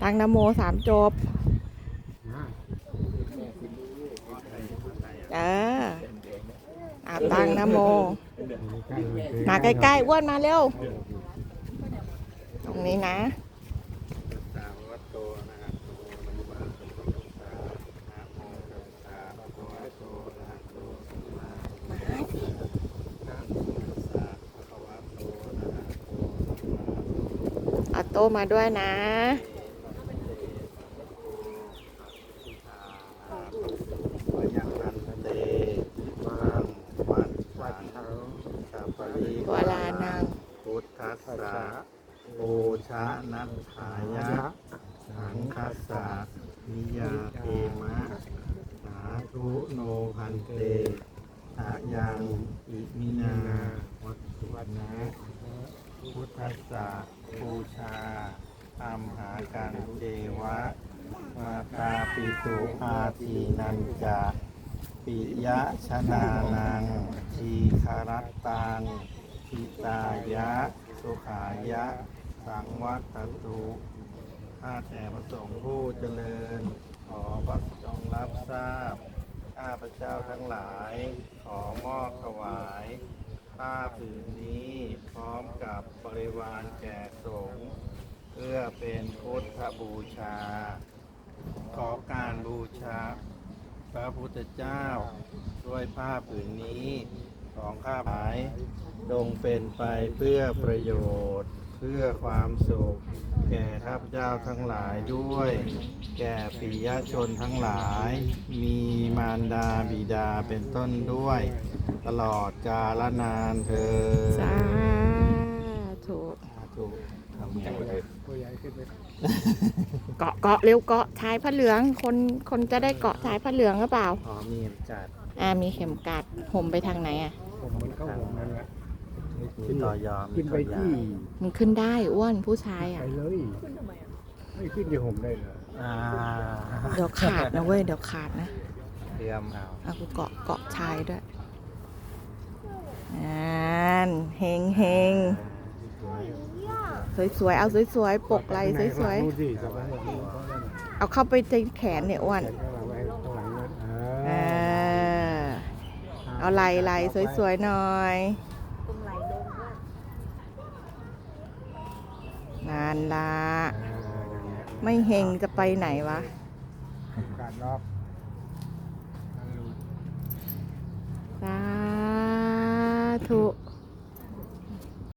ตังนโมสามจบเอออาตังนโม มาใกล้ๆอ้วนมาเร็ว ตรงนี้นะ โตมาด้วยนะวายังนันเตมังวัดวัดเทาสัปริวลานัง พุทธัสสะโอชะนัตถายะ สังคัสสะนิยาเทมะ สาธุโนพันเตอะยังอิมินา วัตถุนะ พุทธัสสะบูชาอัมหากันเทวะ มาตาปิตุอาทีนันจะปิยะชนานังทีคารัตตังปิตายะ สุขายะ สังวัตตุข้าแต่พระสงฆ์ผู้เจริญ ขอพระจงรับทราบ ข้าพระเจ้าทั้งหลาย ขอมอบถวาย ผ้าผืนนี้พร้อมกับบริวารแก่สงฆ์เพื่อเป็นพุทธบูชา ขอการบูชา พระพุทธเจ้า ด้วยผ้าผืนนี้ของข้าพายดงเป็นไปเพื่อประโยชน์ เพื่อความสุข แก่ข้าพเจ้าทั้งหลายด้วย แก่ปิยชนทั้งหลาย มีมารดาบิดาเป็นต้นด้วย ตลอดกาลนานเธอญสาธุถูกทำไงเลยเกาะเกาะเร็วเกาะชายผ้าเหลือง คนคนจะได้เกาะชายผ้าเหลืองหรือเปล่าอ๋อมีเอ็มจัดอ่ามีเข็มกัดห่มไปทางไหนอะผมมันเข้าผมนั่นแหละมีต่อยอมขึ้นไปที่มันขึ้นได้อ้วนผู้ชายไปอะเลยไม่ขึ้นที่ผมได้เหรออ่าเดี๋ยวขาดนะเว้ยเดี๋ยวขาดนะเตรียมเอาเอากูเกาะเกาะชายด้วยอ่านเฮงเฮง สวยสวยๆ เอาสวยสวยๆปกไหลสวยสวยดูสิสบายดูเขาได้ๆเอาเข้าไปในแขนเนี่ยอ้วนแขนข้างหลังไว้ข้างหลังนั้นเออ่าอเอาไหลไหลสวยสวยๆ หน่อยนานละอ่าอย่างเงี้ยไม่เฮงจะไปไหนวะการล็อกอันรูสาธุ